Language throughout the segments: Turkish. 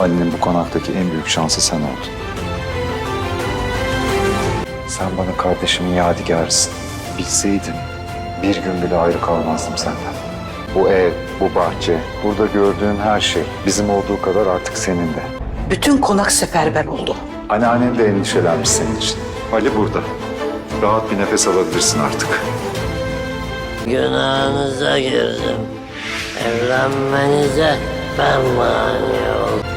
Ali'nin bu konaktaki en büyük şansı sen oldun. Sen bana kardeşimin yadigarısın. Bilseydim bir gün bile ayrı kalmazdım senden. Bu ev, bu bahçe, burada gördüğün her şey bizim olduğu kadar artık senin de. Bütün konak seferber oldu. Anneannen de endişelenmiş senin için. Ali burada. Rahat bir nefes alabilirsin artık. Günahınıza girdim. Evlenmenize ben mani oldum.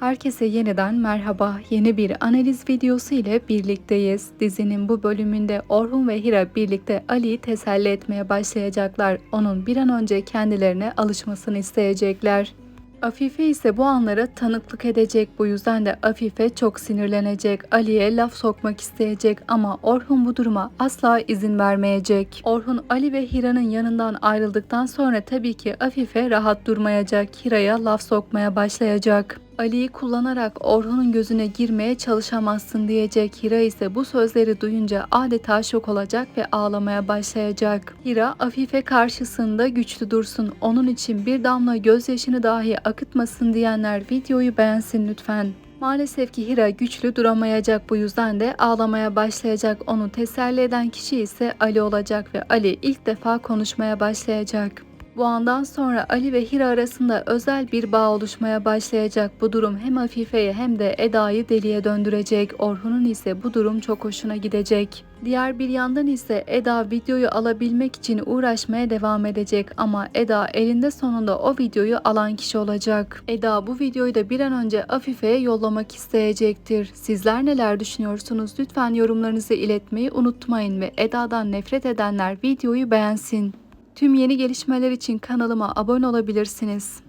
Herkese yeniden merhaba. Yeni bir analiz videosu ile birlikteyiz. Dizinin bu bölümünde Orhun ve Hira birlikte Ali'yi teselli etmeye başlayacaklar. Onun bir an önce kendilerine alışmasını isteyecekler. Afife ise bu anlara tanıklık edecek. Bu yüzden de Afife çok sinirlenecek. Ali'ye laf sokmak isteyecek ama Orhun bu duruma asla izin vermeyecek. Orhun Ali ve Hira'nın yanından ayrıldıktan sonra tabii ki Afife rahat durmayacak. Hira'ya laf sokmaya başlayacak. Ali'yi kullanarak Orhun'un gözüne girmeye çalışamazsın diyecek. Hira ise bu sözleri duyunca adeta şok olacak ve ağlamaya başlayacak. Hira Afife karşısında güçlü dursun. Onun için bir damla gözyaşını dahi akıtmasın diyenler videoyu beğensin lütfen. Maalesef ki Hira güçlü duramayacak bu yüzden de ağlamaya başlayacak. Onu teselli eden kişi ise Ali olacak ve Ali ilk defa konuşmaya başlayacak. Bu andan sonra Ali ve Hira arasında özel bir bağ oluşmaya başlayacak. Bu durum hem Afife'ye hem de Eda'yı deliye döndürecek. Orhun'un ise bu durum çok hoşuna gidecek. Diğer bir yandan ise Eda videoyu alabilmek için uğraşmaya devam edecek ama Eda elinde sonunda o videoyu alan kişi olacak. Eda bu videoyu da bir an önce Afife'ye yollamak isteyecektir. Sizler neler düşünüyorsunuz? Lütfen yorumlarınızı iletmeyi unutmayın ve Eda'dan nefret edenler videoyu beğensin. Tüm yeni gelişmeler için kanalıma abone olabilirsiniz.